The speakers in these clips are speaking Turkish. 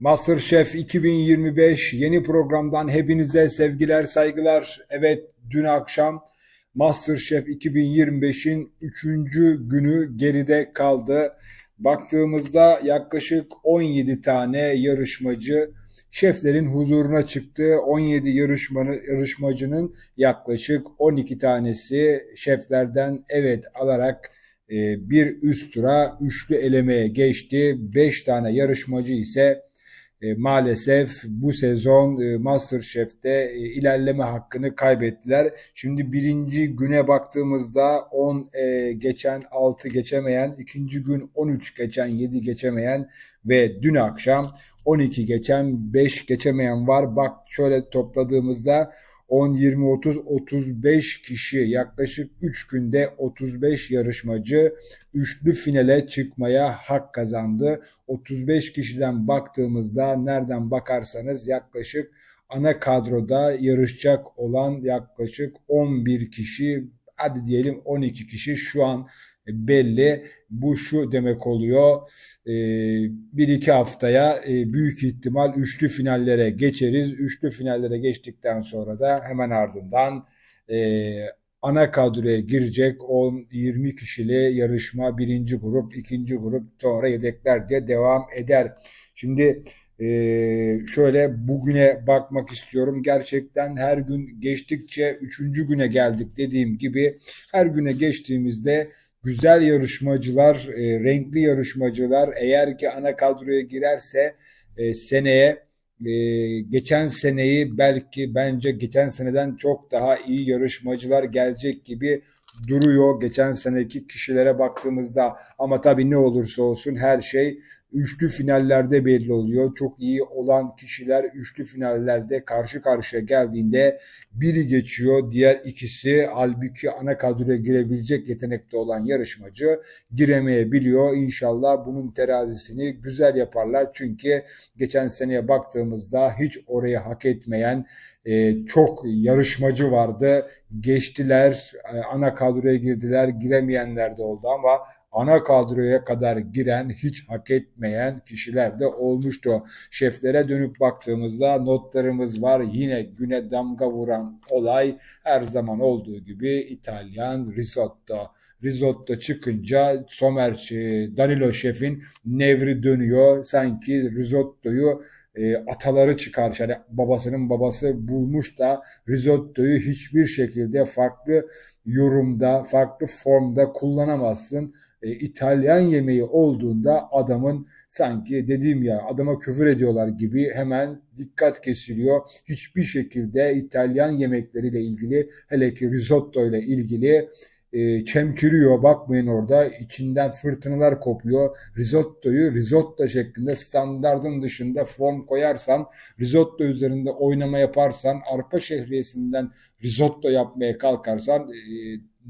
MasterChef 2025 yeni programdan hepinize sevgiler, saygılar. Evet, dün akşam MasterChef 2025'in 3. günü geride kaldı. Baktığımızda yaklaşık 17 tane yarışmacı şeflerin huzuruna çıktı. 17 yarışmanı, yarışmacının yaklaşık 12 tanesi şeflerden evet alarak e, bir üst tura üçlü elemeye geçti. 5 tane yarışmacı ise e, maalesef bu sezon e, Masterchef'te e, ilerleme hakkını kaybettiler. Şimdi birinci güne baktığımızda 10 e, geçen 6 geçemeyen, ikinci gün 13 geçen 7 geçemeyen ve dün akşam 12 geçen 5 geçemeyen var. Bak şöyle topladığımızda 10, 20, 30, 35 kişi yaklaşık 3 günde 35 yarışmacı üçlü finale çıkmaya hak kazandı. 35 kişiden baktığımızda nereden bakarsanız yaklaşık ana kadroda yarışacak olan yaklaşık 11 kişi hadi diyelim 12 kişi şu an belli. Bu şu demek oluyor. E, bir iki haftaya e, büyük ihtimal üçlü finallere geçeriz. Üçlü finallere geçtikten sonra da hemen ardından e, ana kadroya girecek 10-20 kişili yarışma birinci grup, ikinci grup sonra yedekler diye devam eder. Şimdi şöyle bugüne bakmak istiyorum. Gerçekten her gün geçtikçe üçüncü güne geldik dediğim gibi her güne geçtiğimizde güzel yarışmacılar, e, renkli yarışmacılar eğer ki ana kadroya girerse e, seneye e, geçen seneyi belki bence geçen seneden çok daha iyi yarışmacılar gelecek gibi duruyor. Geçen seneki kişilere baktığımızda ama tabii ne olursa olsun her şey üçlü finallerde belli oluyor. Çok iyi olan kişiler üçlü finallerde karşı karşıya geldiğinde biri geçiyor, diğer ikisi halbuki ana kadroya girebilecek yetenekte olan yarışmacı giremeyebiliyor. İnşallah bunun terazisini güzel yaparlar. Çünkü geçen seneye baktığımızda hiç orayı hak etmeyen e, çok yarışmacı vardı. Geçtiler, e, ana kadroya girdiler, giremeyenler de oldu ama ana kadroya kadar giren, hiç hak etmeyen kişiler de olmuştu. Şeflere dönüp baktığımızda notlarımız var. Yine güne damga vuran olay her zaman olduğu gibi İtalyan risotto. Risotto çıkınca Somer Danilo şefin nevri dönüyor. Sanki risottoyu e, ataları çıkarmış. Yani babasının babası bulmuş da risottoyu hiçbir şekilde farklı yorumda, farklı formda kullanamazsın e, İtalyan yemeği olduğunda adamın sanki dediğim ya adama küfür ediyorlar gibi hemen dikkat kesiliyor. Hiçbir şekilde İtalyan yemekleriyle ilgili hele ki risotto ile ilgili e, çemkiriyor. Bakmayın orada içinden fırtınalar kopuyor. Risottoyu risotto şeklinde standartın dışında form koyarsan, risotto üzerinde oynama yaparsan, arpa şehriyesinden risotto yapmaya kalkarsan e,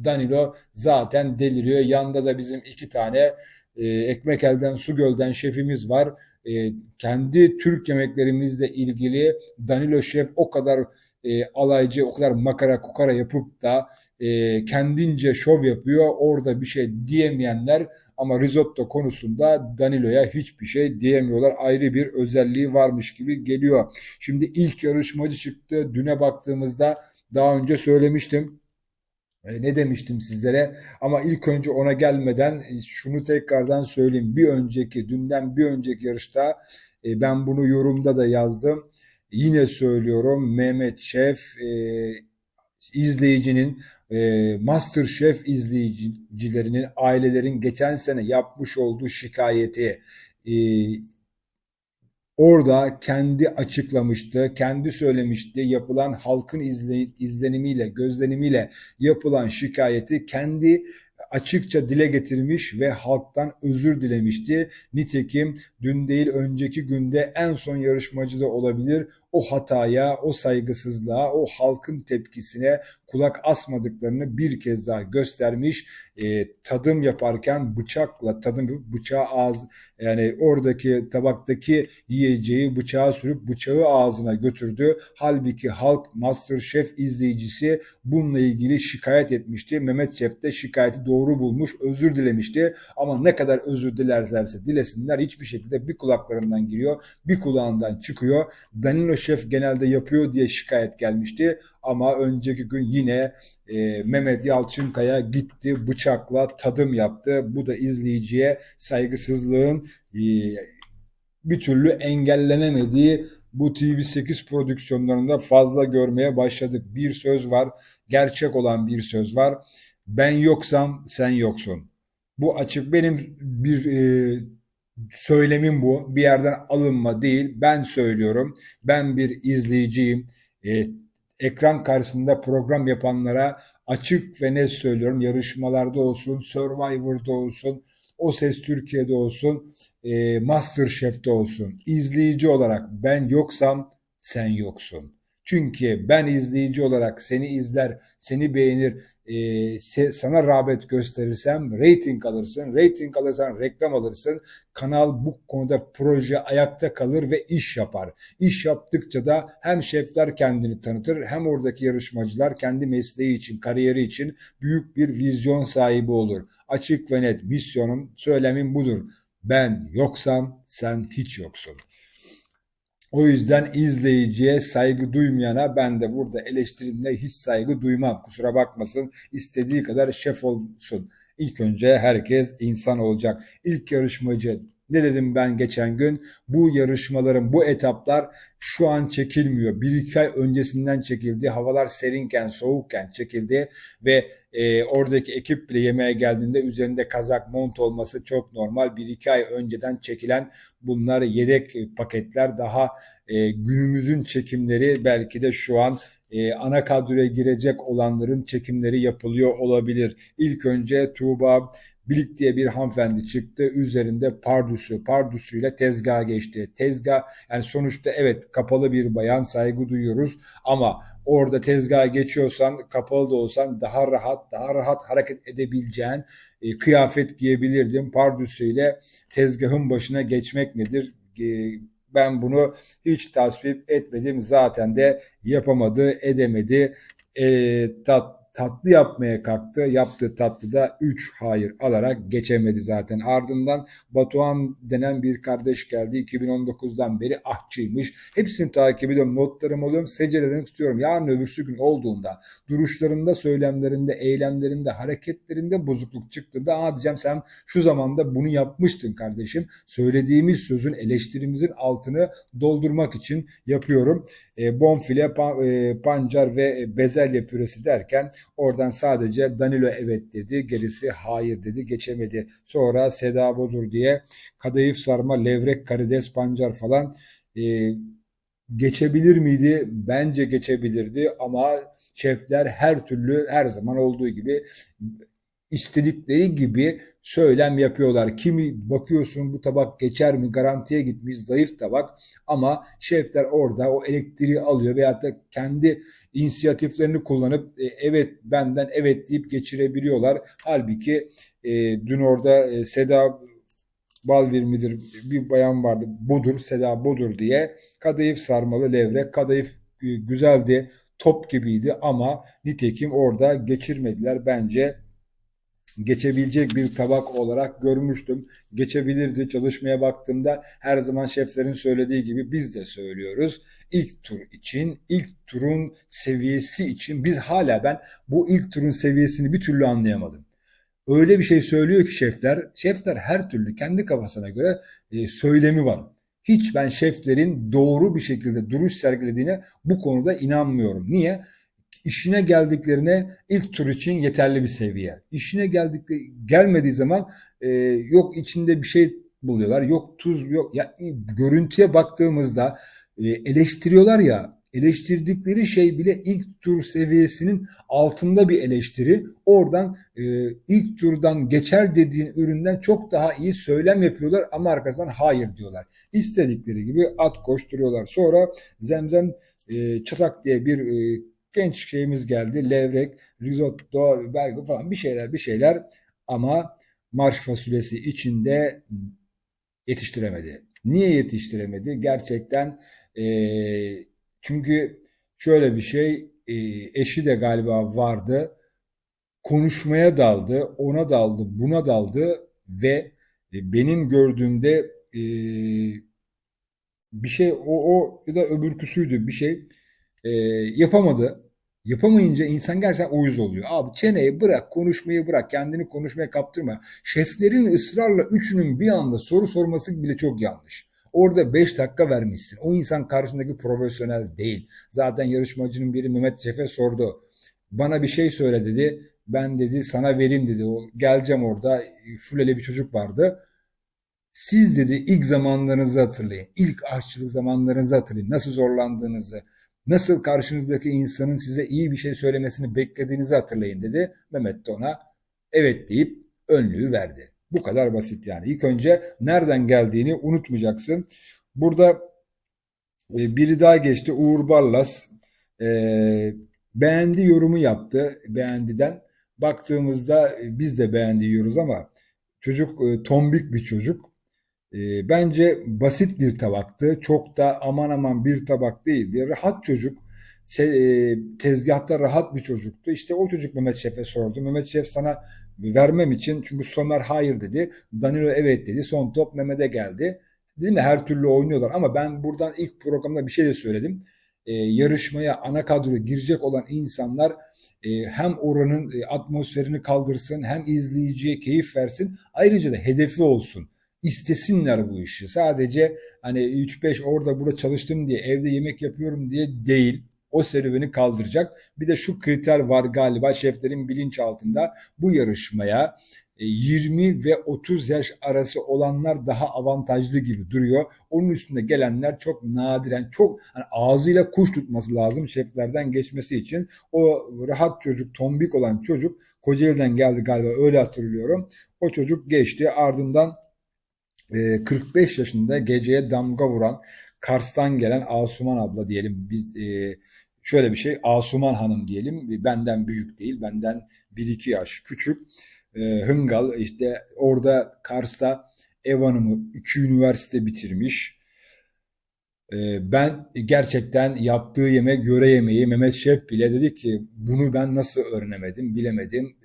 Danilo zaten deliriyor. Yanında da bizim iki tane e, ekmek elden su gölden şefimiz var. E, kendi Türk yemeklerimizle ilgili Danilo şef o kadar e, alaycı, o kadar makara kukara yapıp da e, kendince şov yapıyor. Orada bir şey diyemeyenler ama risotto konusunda Danilo'ya hiçbir şey diyemiyorlar. Ayrı bir özelliği varmış gibi geliyor. Şimdi ilk yarışmacı çıktı. Düne baktığımızda daha önce söylemiştim. E, ne demiştim sizlere ama ilk önce ona gelmeden e, şunu tekrardan söyleyeyim. Bir önceki, dünden bir önceki yarışta e, ben bunu yorumda da yazdım. Yine söylüyorum Mehmet Şef izleyicinin Master Chef izleyicilerinin ailelerin geçen sene yapmış olduğu şikayeti Orada kendi açıklamıştı, kendi söylemişti. Yapılan halkın izlenimiyle, gözlenimiyle yapılan şikayeti kendi açıkça dile getirmiş ve halktan özür dilemişti. Nitekim dün değil önceki günde en son yarışmacı da olabilir. O hataya, o saygısızlığa, o halkın tepkisine kulak asmadıklarını bir kez daha göstermiş. E, tadım yaparken bıçakla tadım bıçağı ağız yani oradaki tabaktaki yiyeceği bıçağa sürüp bıçağı ağzına götürdü. Halbuki halk Masterchef izleyicisi bununla ilgili şikayet etmişti. Mehmet Şef de şikayeti doğru bulmuş, özür dilemişti. Ama ne kadar özür dilerlerse dilesinler hiçbir şekilde bir kulaklarından giriyor, bir kulağından çıkıyor. Danilo Şef genelde yapıyor diye şikayet gelmişti. Ama önceki gün yine e, Mehmet Yalçınkaya gitti bıçakla tadım yaptı. Bu da izleyiciye saygısızlığın e, bir türlü engellenemediği bu TV8 prodüksiyonlarında fazla görmeye başladık. Bir söz var, gerçek olan bir söz var. Ben yoksam sen yoksun. Bu açık benim bir e, söylemim bu. Bir yerden alınma değil. Ben söylüyorum. Ben bir izleyiciyim. E, ekran karşısında program yapanlara açık ve net söylüyorum. Yarışmalarda olsun, Survivor'da olsun, O Ses Türkiye'de olsun, e, Masterchef'te olsun. İzleyici olarak ben yoksam sen yoksun. Çünkü ben izleyici olarak seni izler, seni beğenir, e, sana rağbet gösterirsem rating alırsın. Rating alırsan reklam alırsın. Kanal bu konuda proje ayakta kalır ve iş yapar. İş yaptıkça da hem şefler kendini tanıtır hem oradaki yarışmacılar kendi mesleği için, kariyeri için büyük bir vizyon sahibi olur. Açık ve net misyonum, söylemim budur. Ben yoksam sen hiç yoksun. O yüzden izleyiciye saygı duymayana ben de burada eleştirimle hiç saygı duymam. Kusura bakmasın istediği kadar şef olsun. İlk önce herkes insan olacak. İlk yarışmacı ne dedim ben geçen gün? Bu yarışmaların, bu etaplar şu an çekilmiyor. Bir iki ay öncesinden çekildi. Havalar serinken, soğukken çekildi ve e, oradaki ekip bile yemeğe geldiğinde üzerinde kazak, mont olması çok normal. Bir iki ay önceden çekilen bunlar yedek paketler. Daha e, günümüzün çekimleri belki de şu an e, ana kadroya girecek olanların çekimleri yapılıyor olabilir. İlk önce Tuğba Bilik diye bir hanımefendi çıktı. Üzerinde pardüsü, pardüsüyle tezgaha geçti. Tezgah yani sonuçta evet kapalı bir bayan saygı duyuyoruz ama orada tezgaha geçiyorsan kapalı da olsan daha rahat daha rahat hareket edebileceğin e, kıyafet giyebilirdim. Pardüsüyle tezgahın başına geçmek nedir? E, ben bunu hiç tasvip etmedim. Zaten de yapamadı, edemedi. E, tat, tatlı yapmaya kalktı. Yaptığı tatlıda 3 hayır alarak geçemedi zaten. Ardından Batuhan denen bir kardeş geldi. 2019'dan beri ahçıymış. Hepsini takip ediyorum. Notlarım alıyorum. Secerelerini tutuyorum. Yarın öbürsü gün olduğunda duruşlarında, söylemlerinde, eylemlerinde, hareketlerinde bozukluk çıktığında aa diyeceğim sen şu zamanda bunu yapmıştın kardeşim. Söylediğimiz sözün eleştirimizin altını doldurmak için yapıyorum. E, bonfile, pan, e, pancar ve bezelye püresi derken Oradan sadece Danilo evet dedi, gerisi hayır dedi, geçemedi. Sonra Seda Bodur diye kadayıf sarma, levrek, karides, pancar falan e, geçebilir miydi? Bence geçebilirdi ama şefler her türlü her zaman olduğu gibi istedikleri gibi söylem yapıyorlar. Kimi bakıyorsun bu tabak geçer mi garantiye gitmiş zayıf tabak ama şefler orada o elektriği alıyor veyahut da kendi inisiyatiflerini kullanıp e, evet benden evet deyip geçirebiliyorlar. Halbuki e, dün orada e, Seda Balvir midir bir bayan vardı. Budur, Seda Budur diye. Kadayıf sarmalı levrek. Kadayıf e, güzeldi. Top gibiydi ama nitekim orada geçirmediler. Bence geçebilecek bir tabak olarak görmüştüm. Geçebilirdi. Çalışmaya baktığımda her zaman şeflerin söylediği gibi biz de söylüyoruz. İlk tur için, ilk turun seviyesi için biz hala ben bu ilk turun seviyesini bir türlü anlayamadım. Öyle bir şey söylüyor ki şefler, şefler her türlü kendi kafasına göre e, söylemi var. Hiç ben şeflerin doğru bir şekilde duruş sergilediğine bu konuda inanmıyorum. Niye? İşine geldiklerine ilk tur için yeterli bir seviye. İşine geldikleri gelmediği zaman e, yok içinde bir şey buluyorlar. Yok tuz yok. Ya görüntüye baktığımızda e, eleştiriyorlar ya eleştirdikleri şey bile ilk tur seviyesinin altında bir eleştiri. Oradan e, ilk turdan geçer dediğin üründen çok daha iyi söylem yapıyorlar ama arkasından hayır diyorlar. İstedikleri gibi at koşturuyorlar. Sonra zemzem e, çıtak diye bir e, genç şeyimiz geldi. Levrek, risotto, belge falan bir şeyler bir şeyler ama marş fasulyesi içinde yetiştiremedi. Niye yetiştiremedi? Gerçekten e, çünkü şöyle bir şey e, eşi de galiba vardı. Konuşmaya daldı, ona daldı, buna daldı ve e, benim gördüğümde e, bir şey o, o ya da öbürküsüydü bir şey e, yapamadı. Yapamayınca insan gerçekten uyuz oluyor. Abi çeneyi bırak, konuşmayı bırak, kendini konuşmaya kaptırma. Şeflerin ısrarla üçünün bir anda soru sorması bile çok yanlış. Orada 5 dakika vermişsin. O insan karşındaki profesyonel değil. Zaten yarışmacının biri Mehmet Şef'e sordu. Bana bir şey söyle dedi. Ben dedi sana vereyim dedi. O geleceğim orada. Füleli bir çocuk vardı. Siz dedi ilk zamanlarınızı hatırlayın. İlk aşçılık zamanlarınızı hatırlayın. Nasıl zorlandığınızı, nasıl karşınızdaki insanın size iyi bir şey söylemesini beklediğinizi hatırlayın dedi. Mehmet de ona evet deyip önlüğü verdi. Bu kadar basit yani. İlk önce nereden geldiğini unutmayacaksın. Burada e, biri daha geçti. Uğur Ballas e, beğendi yorumu yaptı. Beğendiden. Baktığımızda e, biz de beğendi yiyoruz ama çocuk tombik bir çocuk. E, bence basit bir tabaktı. Çok da aman aman bir tabak değildi. Rahat çocuk. E, tezgahta rahat bir çocuktu. İşte o çocuk Mehmet Şef'e sordu. Mehmet Şef sana vermem için çünkü Somer hayır dedi. Danilo evet dedi. Son top Mehmet'e geldi. Değil mi? Her türlü oynuyorlar ama ben buradan ilk programda bir şey de söyledim. Ee, yarışmaya ana kadroya girecek olan insanlar e, hem oranın e, atmosferini kaldırsın hem izleyiciye keyif versin. Ayrıca da hedefi olsun. İstesinler bu işi. Sadece hani 3-5 orada burada çalıştım diye evde yemek yapıyorum diye değil o serüveni kaldıracak. Bir de şu kriter var galiba şeflerin bilinç altında bu yarışmaya 20 e, ve 30 yaş arası olanlar daha avantajlı gibi duruyor. Onun üstünde gelenler çok nadiren, çok hani ağzıyla kuş tutması lazım şeflerden geçmesi için. O rahat çocuk, tombik olan çocuk Kocaeli'den geldi galiba öyle hatırlıyorum. O çocuk geçti ardından 45 e, yaşında geceye damga vuran Kars'tan gelen Asuman abla diyelim biz e, şöyle bir şey Asuman Hanım diyelim benden büyük değil benden 1-2 yaş küçük e, Hıngal işte orada Kars'ta ev hanımı 2 üniversite bitirmiş. E, ben gerçekten yaptığı yemek göre yemeği Mehmet Şef bile dedi ki bunu ben nasıl öğrenemedim bilemedim.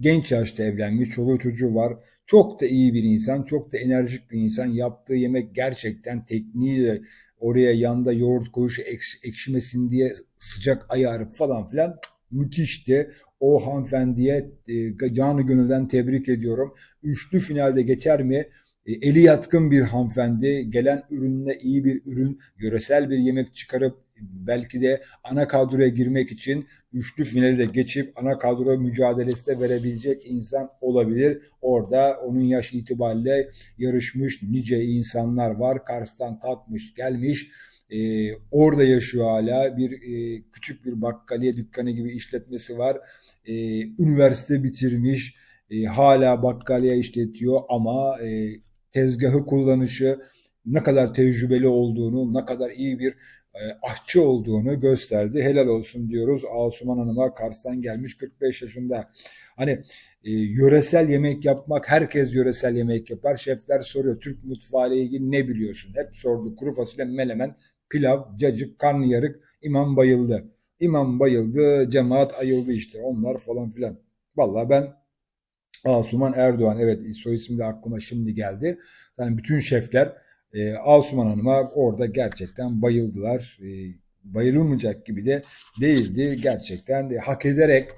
Genç yaşta evlenmiş çoluğu çocuğu var. Çok da iyi bir insan, çok da enerjik bir insan. Yaptığı yemek gerçekten tekniğiyle oraya yanda yoğurt koyuş ekşimesin diye sıcak ayarı falan filan müthişti. O hanımefendiye e, canı gönülden tebrik ediyorum. Üçlü finalde geçer mi? E, eli yatkın bir hanımefendi, gelen ürününe iyi bir ürün, yöresel bir yemek çıkarıp belki de ana kadroya girmek için üçlü finali de geçip ana kadro mücadelesi de verebilecek insan olabilir. Orada onun yaş itibariyle yarışmış nice insanlar var. Kars'tan kalkmış gelmiş. Ee, orada yaşıyor hala bir e, küçük bir bakkaliye dükkanı gibi işletmesi var. Ee, üniversite bitirmiş. E, hala bakkaliye işletiyor ama e, tezgahı kullanışı ne kadar tecrübeli olduğunu, ne kadar iyi bir aşçı olduğunu gösterdi. Helal olsun diyoruz Asuman Hanım'a Kars'tan gelmiş 45 yaşında. Hani e, yöresel yemek yapmak herkes yöresel yemek yapar. Şefler soruyor Türk mutfağı ile ilgili ne biliyorsun? Hep sordu kuru fasulye, melemen, pilav, cacık, karnıyarık. İmam bayıldı. İmam bayıldı, cemaat ayıldı işte onlar falan filan. Vallahi ben Asuman Erdoğan evet soy ismi de aklıma şimdi geldi. Yani bütün şefler e, Asuman Hanım'a orada gerçekten bayıldılar. E, bayılılmayacak gibi de değildi. Gerçekten de hak ederek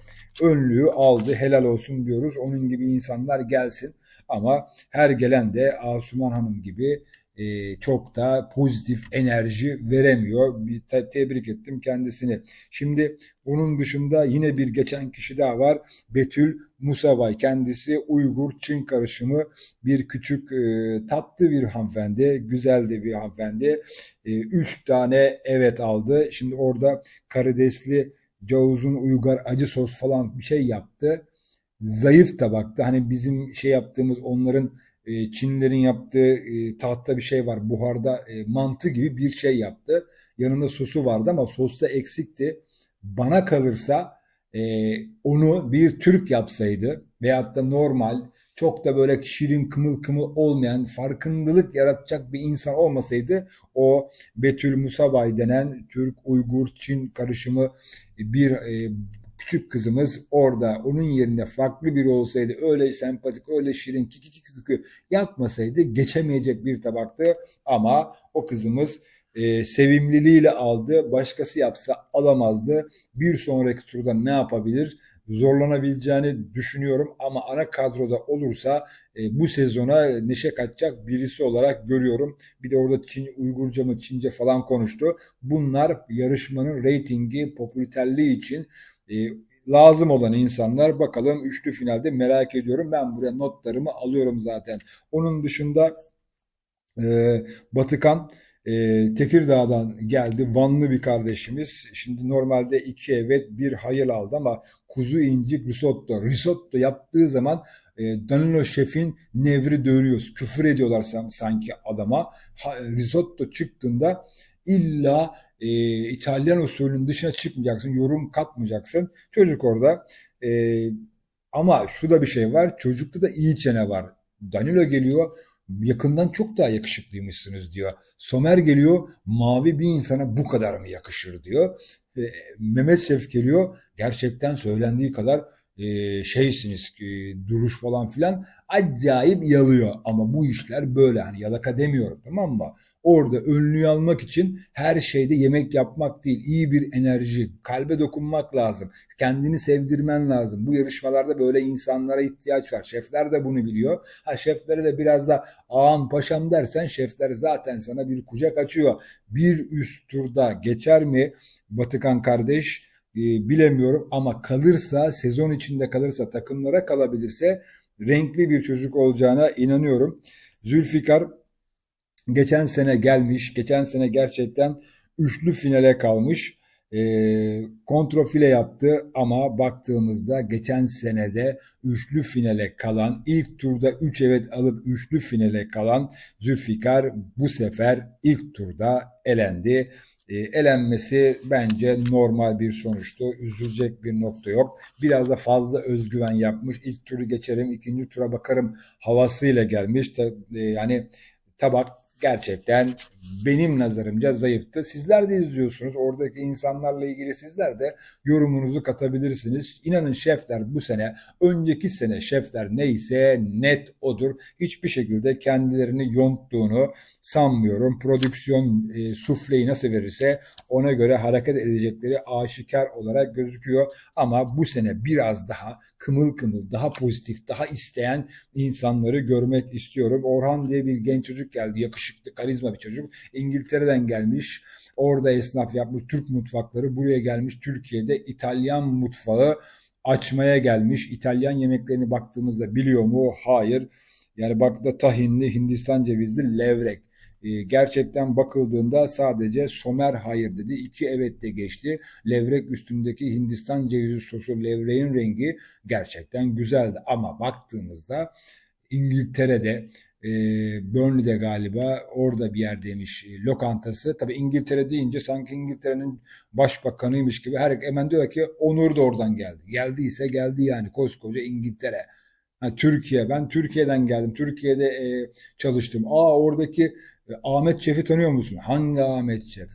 önlüğü aldı. Helal olsun diyoruz. Onun gibi insanlar gelsin. Ama her gelen de Asuman Hanım gibi e, çok da pozitif enerji veremiyor. Bir te- tebrik ettim kendisini. Şimdi onun dışında yine bir geçen kişi daha var. Betül Musabay. Kendisi Uygur Çin karışımı bir küçük e, tatlı bir hanımefendi. Güzel de bir hanımefendi. E, üç tane evet aldı. Şimdi orada karidesli Cavuz'un Uygar acı sos falan bir şey yaptı. Zayıf tabakta. Hani bizim şey yaptığımız onların e, Çinlilerin yaptığı e, tahtta bir şey var. Buharda e, mantı gibi bir şey yaptı. Yanında sosu vardı ama sos da eksikti. Bana kalırsa e, onu bir Türk yapsaydı veyahut da normal çok da böyle şirin kımıl kımıl olmayan farkındalık yaratacak bir insan olmasaydı o Betül Musabay denen Türk, Uygur, Çin karışımı bir küçük kızımız orada onun yerine farklı biri olsaydı öyle sempatik öyle şirin kiki kiki kiki yapmasaydı geçemeyecek bir tabaktı ama o kızımız e, sevimliliğiyle aldı. Başkası yapsa alamazdı. Bir sonraki turda ne yapabilir? Zorlanabileceğini düşünüyorum ama ana kadroda olursa e, bu sezona neşe katacak birisi olarak görüyorum. Bir de orada Çin, Uygurca mı Çince falan konuştu. Bunlar yarışmanın reytingi, popülerliği için e, lazım olan insanlar. Bakalım üçlü finalde merak ediyorum. Ben buraya notlarımı alıyorum zaten. Onun dışında e, Batıkan e, Tekirdağ'dan geldi. Vanlı bir kardeşimiz. Şimdi normalde iki evet bir hayır aldı ama kuzu incik risotto. Risotto yaptığı zaman e, Danilo Şef'in nevri dönüyoruz. Küfür ediyorlar sanki adama. Ha, risotto çıktığında illa e, İtalyan usulünün dışına çıkmayacaksın. Yorum katmayacaksın. Çocuk orada. E, ama şu da bir şey var. Çocukta da iyi çene var. Danilo geliyor yakından çok daha yakışıklıymışsınız diyor. Somer geliyor mavi bir insana bu kadar mı yakışır diyor. E, Mehmet Şef geliyor gerçekten söylendiği kadar e, şeysiniz e, duruş falan filan acayip yalıyor ama bu işler böyle hani yalaka demiyorum tamam mı? Orada önlüğü almak için her şeyde yemek yapmak değil, iyi bir enerji, kalbe dokunmak lazım. Kendini sevdirmen lazım. Bu yarışmalarda böyle insanlara ihtiyaç var. Şefler de bunu biliyor. Ha şeflere de biraz da ağam paşam dersen şefler zaten sana bir kucak açıyor. Bir üst turda geçer mi Batıkan kardeş? E, bilemiyorum ama kalırsa sezon içinde kalırsa takımlara kalabilirse renkli bir çocuk olacağına inanıyorum. Zülfikar geçen sene gelmiş. Geçen sene gerçekten üçlü finale kalmış. E, kontrofile yaptı ama baktığımızda geçen senede üçlü finale kalan ilk turda 3 evet alıp üçlü finale kalan Zülfikar bu sefer ilk turda elendi. E, elenmesi bence normal bir sonuçtu. Üzülecek bir nokta yok. Biraz da fazla özgüven yapmış. İlk turu geçerim, ikinci tura bakarım havasıyla gelmiş. E, yani tabak gerçekten benim nazarımca zayıftı. Sizler de izliyorsunuz. Oradaki insanlarla ilgili sizler de yorumunuzu katabilirsiniz. İnanın şefler bu sene, önceki sene şefler neyse net odur. Hiçbir şekilde kendilerini yonttuğunu sanmıyorum. Prodüksiyon e, sufleyi nasıl verirse ona göre hareket edecekleri aşikar olarak gözüküyor. Ama bu sene biraz daha kımıl kımıl, daha pozitif, daha isteyen insanları görmek istiyorum. Orhan diye bir genç çocuk geldi. Yakışıklı, karizma bir çocuk. İngiltere'den gelmiş. Orada esnaf yapmış Türk mutfakları. Buraya gelmiş Türkiye'de İtalyan mutfağı açmaya gelmiş. İtalyan yemeklerini baktığımızda biliyor mu? Hayır. Yani bak da tahinli, Hindistan cevizli levrek. Ee, gerçekten bakıldığında sadece Somer hayır dedi. İki evet de geçti. Levrek üstündeki Hindistan cevizi sosu levreğin rengi gerçekten güzeldi. Ama baktığımızda İngiltere'de e, Burnley'de galiba orada bir yerdeymiş e, lokantası. Tabi İngiltere deyince sanki İngiltere'nin başbakanıymış gibi her hemen diyor ki Onur da oradan geldi. Geldiyse geldi yani koskoca İngiltere. Türkiye ben Türkiye'den geldim. Türkiye'de e, çalıştım. Aa oradaki e, Ahmet Şef'i tanıyor musun? Hangi Ahmet Şef?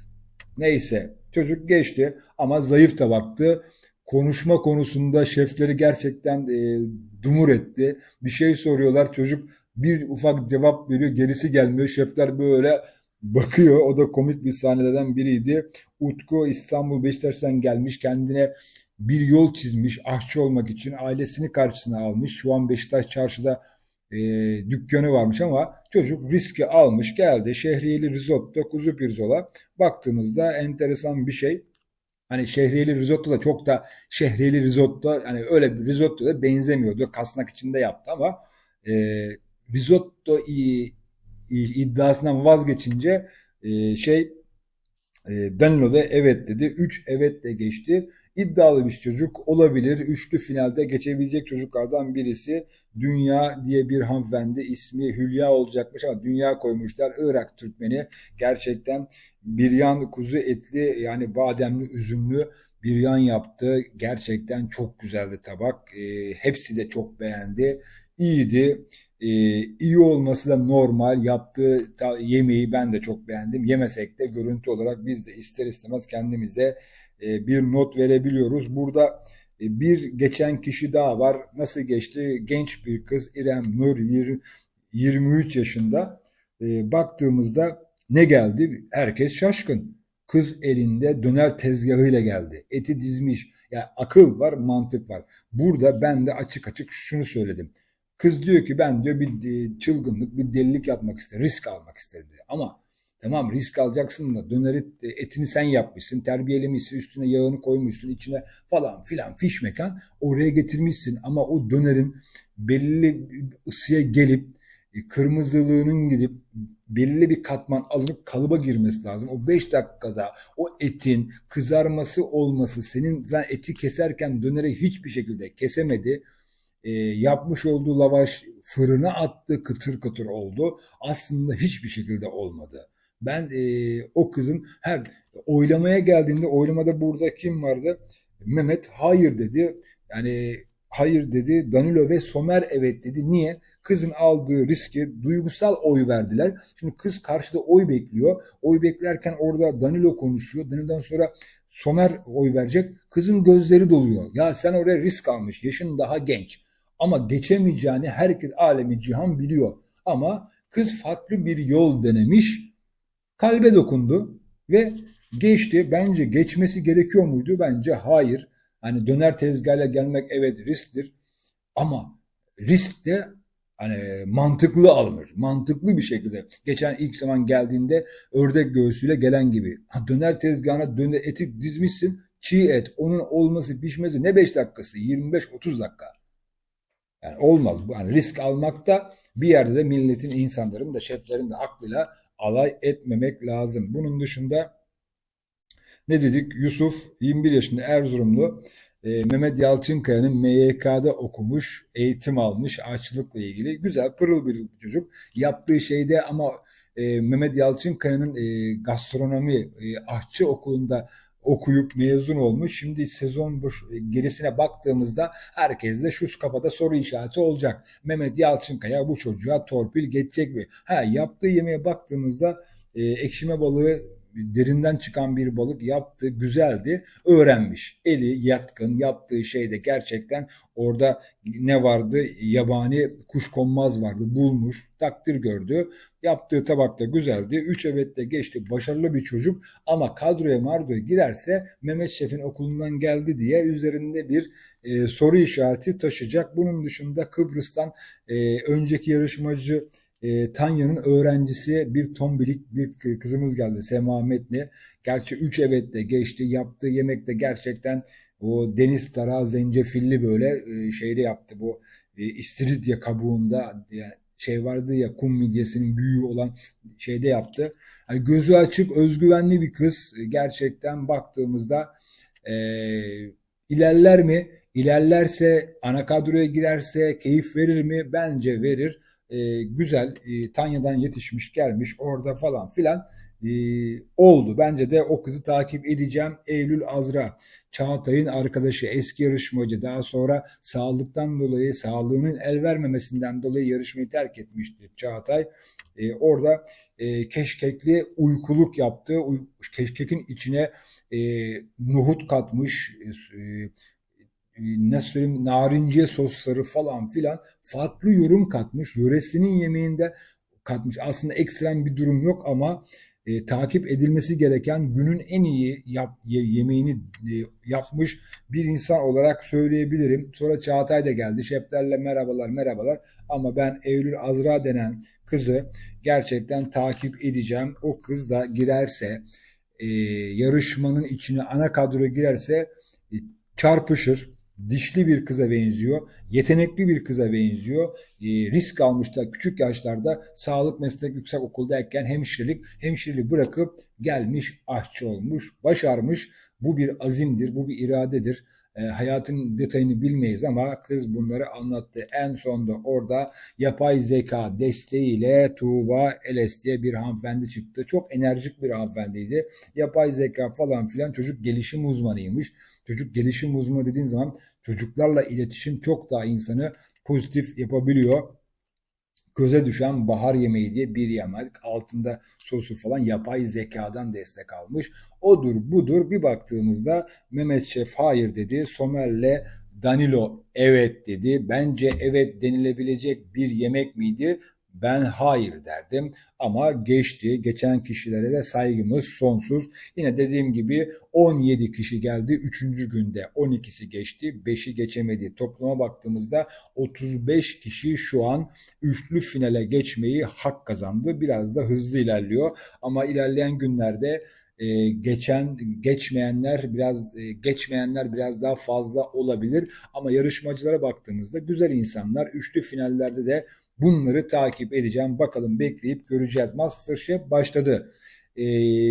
Neyse çocuk geçti ama zayıf da baktı. Konuşma konusunda şefleri gerçekten e, dumur etti. Bir şey soruyorlar çocuk bir ufak cevap veriyor gerisi gelmiyor. Şefler böyle bakıyor. O da komik bir sahneden biriydi. Utku İstanbul Beşiktaş'tan gelmiş. Kendine bir yol çizmiş aşçı olmak için. Ailesini karşısına almış. Şu an Beşiktaş çarşıda e, dükkanı varmış ama çocuk riski almış geldi. Şehriyeli risotto, kuzu pirzola. Baktığımızda enteresan bir şey. Hani şehriyeli risotto da çok da şehriyeli risotto yani öyle bir risotto da benzemiyordu. Kasnak içinde yaptı ama e, risotto iddiasından vazgeçince e, şey e, Danilo da evet dedi. 3 evetle geçti. İddialı bir çocuk olabilir. Üçlü finalde geçebilecek çocuklardan birisi. Dünya diye bir hanımefendi ismi Hülya olacakmış ama Dünya koymuşlar. Irak Türkmeni gerçekten bir yan kuzu etli yani bademli üzümlü bir yan yaptı. Gerçekten çok güzeldi tabak. E, hepsi de çok beğendi. İyiydi. E, iyi olması da normal. Yaptığı yemeği ben de çok beğendim. Yemesek de görüntü olarak biz de ister istemez kendimize e, bir not verebiliyoruz. Burada e, bir geçen kişi daha var. Nasıl geçti? Genç bir kız İrem Nur 23 yaşında. E, baktığımızda ne geldi? Herkes şaşkın. Kız elinde döner tezgahıyla geldi. Eti dizmiş. Ya yani akıl var, mantık var. Burada ben de açık açık şunu söyledim. Kız diyor ki ben diyor bir çılgınlık, bir delilik yapmak istedim, risk almak istedim. Ama Tamam risk alacaksın da döneri etini sen yapmışsın, terbiyelemişsin, üstüne yağını koymuşsun, içine falan filan fiş mekan oraya getirmişsin ama o dönerin belli ısıya gelip e, kırmızılığının gidip belli bir katman alınıp kalıba girmesi lazım. O 5 dakikada o etin kızarması olması senin sen eti keserken döneri hiçbir şekilde kesemedi. E, yapmış olduğu lavaş fırına attı kıtır kıtır oldu. Aslında hiçbir şekilde olmadı. Ben e, o kızın her oylamaya geldiğinde oylamada burada kim vardı? Mehmet hayır dedi. Yani hayır dedi. Danilo ve Somer evet dedi. Niye? Kızın aldığı riski duygusal oy verdiler. Şimdi kız karşıda oy bekliyor. Oy beklerken orada Danilo konuşuyor. Danilo'dan sonra Somer oy verecek. Kızın gözleri doluyor. Ya sen oraya risk almış. Yaşın daha genç. Ama geçemeyeceğini herkes alemi cihan biliyor. Ama kız farklı bir yol denemiş kalbe dokundu ve geçti. Bence geçmesi gerekiyor muydu? Bence hayır. Hani döner tezgahla gelmek evet risktir. Ama risk de hani mantıklı alınır. Mantıklı bir şekilde. Geçen ilk zaman geldiğinde ördek göğsüyle gelen gibi. Ha, döner tezgahına döner eti dizmişsin. Çiğ et. Onun olması pişmesi ne 5 dakikası? 25-30 dakika. Yani olmaz. Yani risk almakta bir yerde de milletin, insanların da, şeflerin de aklıyla alay etmemek lazım. Bunun dışında ne dedik? Yusuf 21 yaşında Erzurumlu e, Mehmet Yalçınkaya'nın MYK'da okumuş, eğitim almış açlıkla ilgili. Güzel, pırıl bir çocuk. Yaptığı şeyde ama e, Mehmet Yalçınkaya'nın e, gastronomi e, aşçı okulunda okuyup mezun olmuş. Şimdi sezon boş, gerisine baktığımızda herkes de şu kafada soru işareti olacak. Mehmet Yalçınkaya bu çocuğa torpil geçecek mi? Ha yaptığı yemeğe baktığımızda e, ekşime balığı derinden çıkan bir balık yaptı, güzeldi, öğrenmiş. Eli yatkın, yaptığı şeyde gerçekten orada ne vardı? Yabani kuşkonmaz vardı, bulmuş, takdir gördü. Yaptığı tabak da güzeldi. Üç evetle geçti. Başarılı bir çocuk ama kadroya mardoya girerse Mehmet Şef'in okulundan geldi diye üzerinde bir e, soru işareti taşıyacak. Bunun dışında Kıbrıs'tan e, önceki yarışmacı e, Tanya'nın öğrencisi bir tombilik bir kızımız geldi Sema Metni. Gerçi 3 evetle geçti. Yaptığı yemek de gerçekten o deniz tarağı zencefilli böyle e, şeyde yaptı bu e, istiridye kabuğunda yani şey vardı ya kum midyesinin büyüğü olan şeyde yaptı. Yani gözü açık, özgüvenli bir kız. Gerçekten baktığımızda e, ilerler mi? İlerlerse, ana kadroya girerse keyif verir mi? Bence verir. E, güzel, e, Tanya'dan yetişmiş gelmiş orada falan filan e, oldu. Bence de o kızı takip edeceğim. Eylül Azra. Çağatay'ın arkadaşı, eski yarışmacı daha sonra sağlıktan dolayı, sağlığının el vermemesinden dolayı yarışmayı terk etmişti Çağatay. E, orada e, keşkekli uykuluk yaptı. Uy, keşkekin içine e, nohut katmış, e, e nasıl söyleyeyim narince sosları falan filan farklı yorum katmış. Yöresinin yemeğinde katmış. Aslında ekstrem bir durum yok ama e, takip edilmesi gereken günün en iyi yap, ye- yemeğini e, yapmış bir insan olarak söyleyebilirim. Sonra Çağatay da geldi. Şeflerle merhabalar merhabalar ama ben Eylül Azra denen kızı gerçekten takip edeceğim. O kız da girerse e, yarışmanın içine ana kadroya girerse e, çarpışır. Dişli bir kıza benziyor. Yetenekli bir kıza benziyor. E, risk almış da küçük yaşlarda sağlık meslek yüksek okuldayken hemşirelik, hemşireliği bırakıp gelmiş aşçı olmuş, başarmış. Bu bir azimdir, bu bir iradedir. E, hayatın detayını bilmeyiz ama kız bunları anlattı. En sonda orada yapay zeka desteğiyle Tuğba Eles diye bir hanımefendi çıktı. Çok enerjik bir hanımefendiydi. Yapay zeka falan filan çocuk gelişim uzmanıymış. Çocuk gelişim uzmanı dediğin zaman çocuklarla iletişim çok daha insanı pozitif yapabiliyor. Göze düşen bahar yemeği diye bir yemek altında sosu falan yapay zekadan destek almış. Odur budur bir baktığımızda Mehmet Şef hayır dedi. Somer'le Danilo evet dedi. Bence evet denilebilecek bir yemek miydi? Ben hayır derdim ama geçti. Geçen kişilere de saygımız sonsuz. Yine dediğim gibi 17 kişi geldi. 3. günde 12'si geçti. 5'i geçemedi. Toplama baktığımızda 35 kişi şu an üçlü finale geçmeyi hak kazandı. Biraz da hızlı ilerliyor. Ama ilerleyen günlerde e, geçen geçmeyenler biraz e, geçmeyenler biraz daha fazla olabilir ama yarışmacılara baktığımızda güzel insanlar üçlü finallerde de bunları takip edeceğim bakalım bekleyip göreceğiz Masterchef başladı Ee,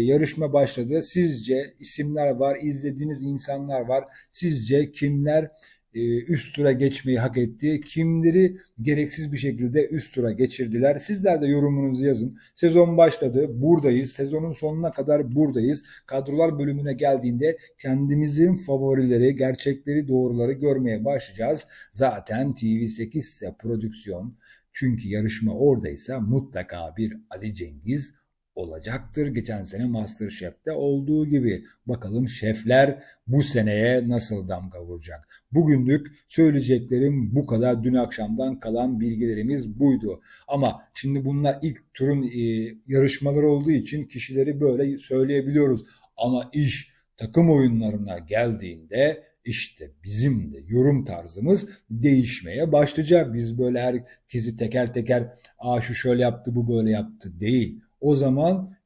yarışma başladı sizce isimler var izlediğiniz insanlar var sizce kimler e, üst tura geçmeyi hak etti. Kimleri gereksiz bir şekilde üst tura geçirdiler. Sizler de yorumunuzu yazın. Sezon başladı. Buradayız. Sezonun sonuna kadar buradayız. Kadrolar bölümüne geldiğinde kendimizin favorileri, gerçekleri, doğruları görmeye başlayacağız. Zaten TV8 ise prodüksiyon. Çünkü yarışma oradaysa mutlaka bir Ali Cengiz olacaktır. Geçen sene Masterchef'te olduğu gibi. Bakalım şefler bu seneye nasıl damga vuracak? Bugünlük söyleyeceklerim bu kadar. Dün akşamdan kalan bilgilerimiz buydu. Ama şimdi bunlar ilk turun e, yarışmaları olduğu için kişileri böyle söyleyebiliyoruz. Ama iş takım oyunlarına geldiğinde işte bizim de yorum tarzımız değişmeye başlayacak. Biz böyle herkesi teker teker Aa şu şöyle yaptı bu böyle yaptı değil. O zaman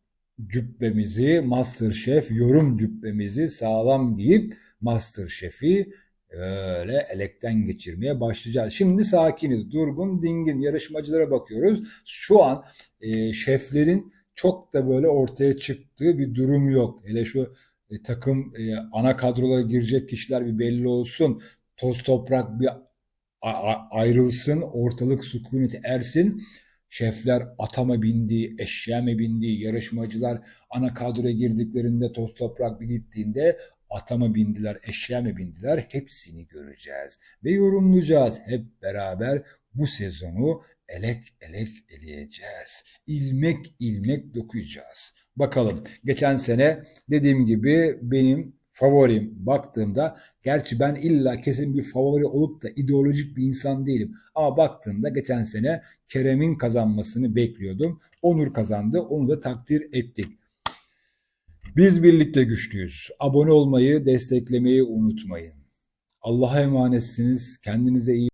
cübbemizi Masterchef yorum cübbemizi sağlam giyip Masterchef'i öyle elekten geçirmeye başlayacağız. Şimdi sakiniz, durgun, dingin yarışmacılara bakıyoruz. Şu an e, şeflerin çok da böyle ortaya çıktığı bir durum yok. Hele şu e, takım e, ana kadrolara girecek kişiler bir belli olsun. Toz toprak bir ayrılsın, ortalık sükunete ersin. Şefler atama bindi, eşeğe mi bindi, yarışmacılar ana kadroya girdiklerinde toz toprak bir gittiğinde atama bindiler, eşeğe mi bindiler hepsini göreceğiz ve yorumlayacağız. Hep beraber bu sezonu elek elek eleyeceğiz. İlmek ilmek dokuyacağız. Bakalım geçen sene dediğim gibi benim favorim baktığımda gerçi ben illa kesin bir favori olup da ideolojik bir insan değilim ama baktığımda geçen sene Kerem'in kazanmasını bekliyordum. Onur kazandı. Onu da takdir ettik. Biz birlikte güçlüyüz. Abone olmayı, desteklemeyi unutmayın. Allah'a emanetsiniz. Kendinize iyi